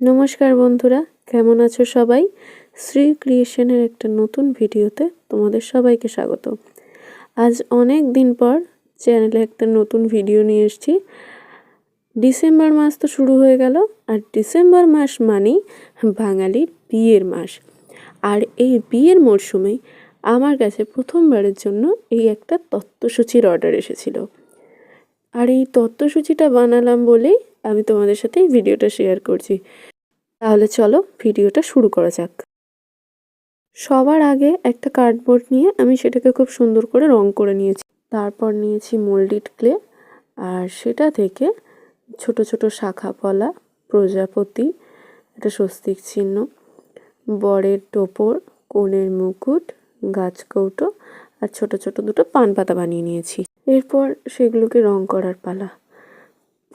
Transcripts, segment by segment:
নমস্কার বন্ধুরা, কেমন আছো সবাই? শ্রী ক্রিয়েশনের একটা নতুন ভিডিওতে তোমাদের সবাইকে স্বাগত। আজ অনেক দিন পর চ্যানেলে একটা নতুন ভিডিও নিয়ে এসেছি। ডিসেম্বর মাস তো শুরু হয়ে গেল, আর ডিসেম্বর মাস মানেই বাঙালির বিয়ের মাস। আর এই বিয়ের মরশুমে আমার কাছে প্রথমবারের জন্য এই একটা তত্ত্বসূচির অর্ডার এসেছিল। আর এই তত্ত্বসূচিটা বানালাম বলেই আমি তোমাদের সাথে এই ভিডিওটা শেয়ার করছি। তাহলে চলো ভিডিওটা শুরু করা যাক। সবার আগে একটা কার্ডবোর্ড নিয়ে আমি সেটাকে খুব সুন্দর করে রং করে নিয়েছি। তারপর নিয়েছি মোল্ডিড ক্লে আর সেটা থেকে ছোট ছোট শাখা পলা প্রজাপতি একটা স্বস্তিক চিহ্ন, বরের টোপর কনের মুকুট গাছ কৌটো আর ছোট ছোট দুটো পান পাতা বানিয়ে নিয়েছি। এরপর সেগুলোকে রং করার পালা।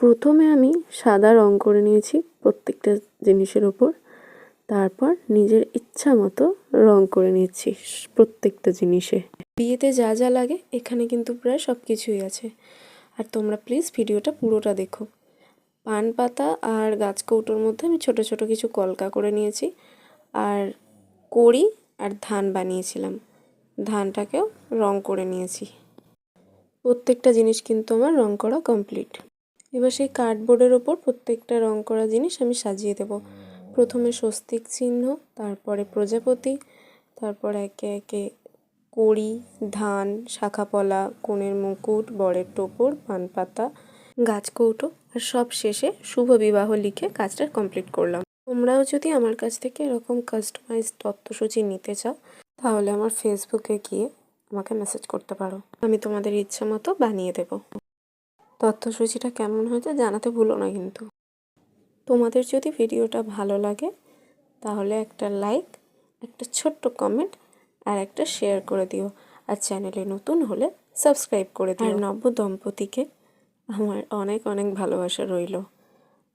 প্রথমে আমি সাদা রং করে নিয়েছি প্রত্যেকটা জিনিসের ওপর তারপর নিজের ইচ্ছা মতো রং করে নিয়েছি প্রত্যেকটা জিনিসে। বিয়েতে যা যা লাগে এখানে কিন্তু প্রায় সব কিছুই আছে। আর তোমরা প্লিজ ভিডিওটা পুরোটা দেখো। পান পাতা আর গাছ কৌটোর মধ্যে আমি ছোট ছোট কিছু কলকা করে নিয়েছি। আর কড়ি আর ধান বানিয়েছিলাম। ধানটাকেও রং করে নিয়েছি। প্রত্যেকটা জিনিস কিন্তু আমার রং করা কমপ্লিট। এবার সেই কার্ডবোর্ডের ওপর প্রত্যেকটা রং করা জিনিস আমি সাজিয়ে দেব। প্রথমে স্বস্তিক চিহ্ন, তারপরে প্রজাপতি, তারপর একে একে কড়ি, ধান, শাখাপলা কনের মুকুট, বরের টোপর পান পাতা গাছ কৌটো, আর সব শেষে শুভ বিবাহ লিখে কাজটা কমপ্লিট করলাম। তোমরাও যদি আমার কাছ থেকে এরকম কাস্টমাইজ তথ্যসূচি নিতে চাও, তাহলে আমার ফেসবুকে গিয়ে আমাকে মেসেজ করতে পারো। আমি তোমাদের ইচ্ছা মতো বানিয়ে দেবো। তথ্যসূচিটা কেমন হয়েছে জানাতে ভুলো না কিন্তু। তোমাদের যদি ভিডিওটা ভালো লাগে, তাহলে একটা লাইক একটা ছোট্ট কমেন্ট আর একটা শেয়ার করে দিও। আর চ্যানেলে নতুন হলে সাবস্ক্রাইব করে দিও। আর নব্য দম্পতিকে আমার অনেক অনেক ভালোবাসা রইল।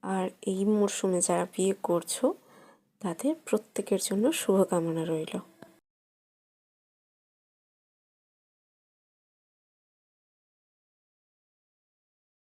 আর এই মরশুমে যারা বিয়ে করছ, তাদের প্রত্যেকের জন্য শুভকামনা রইল।